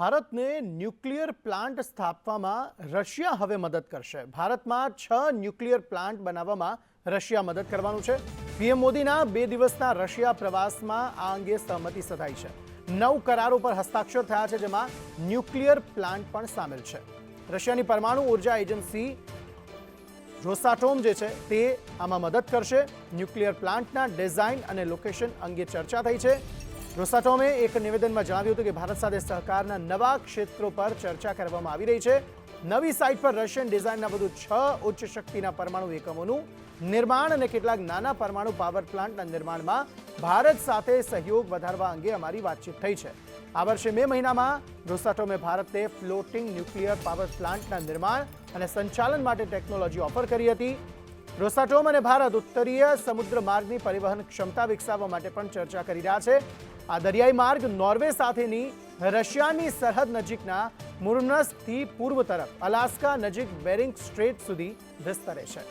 ભારતને nuclear plant સ્થાપવામાં Russia હવે મદદ કરશે. ભારતમાં છ ન્યુક્લિયર પ્લાન્ટ બનાવવામાં રશિયા મદદ કરવાનું છે. પીએમ મોદીના બે દિવસના રશિયા પ્રવાસમાં આ અંગે સહમતિ સધાઈ છે. નવ કરારો પર હસ્તાક્ષર થયા છે જેમાં ન્યુક્લિયર પ્લાન્ટ પણ સામેલ છે. રશિયાની પરમાણુ ઊર્જા એજન્સી રોસાટોમ જે છે તે આમાં મદદ કરશે. ન્યુક્લિયર પ્લાન્ટના ડિઝાઇન અને લોકેશન અંગે ચર્ચા થઈ છે. રોસાટોમે એક નિવેદનમાં જણાવ્યું હતું કે ભારત સાથે સહકારના નવા ક્ષેત્રો પર ચર્ચા કરવામાં આવી રહી છે. નવી સાઇટ પર રશિયન ડિઝાઇનના વધુ છ ઉચ્ચ શક્તિના પરમાણુ એકમોનું નિર્માણ અને કેટલાક નાના પરમાણુ પાવર પ્લાન્ટના નિર્માણમાં ભારત સાથે સહયોગ વધારવા અંગે અમારી વાતચીત થઈ છે. આ વર્ષે મે મહિનામાં રોસાટોમે ભારતે ફ્લોટિંગ ન્યુક્લિયર પાવર પ્લાન્ટના નિર્માણ અને સંચાલન માટે ટેકનોલોજી ઓફર કરી હતી. રોસાટોમ અને ભારત ઉત્તરીય સમુદ્ર માર્ગની પરિવહન ક્ષમતા વિકસાવવા માટે પણ ચર્ચા કરી રહ્યા છે. આ દરિયાઈ માર્ગ નોર્વે સાથેની રશિયાની સરહદ નજીકના મુર્નસથી પૂર્વ તરફ અલાસ્કા નજીક બેરિંગ સ્ટ્રેટ સુધી વિસ્તરે છે.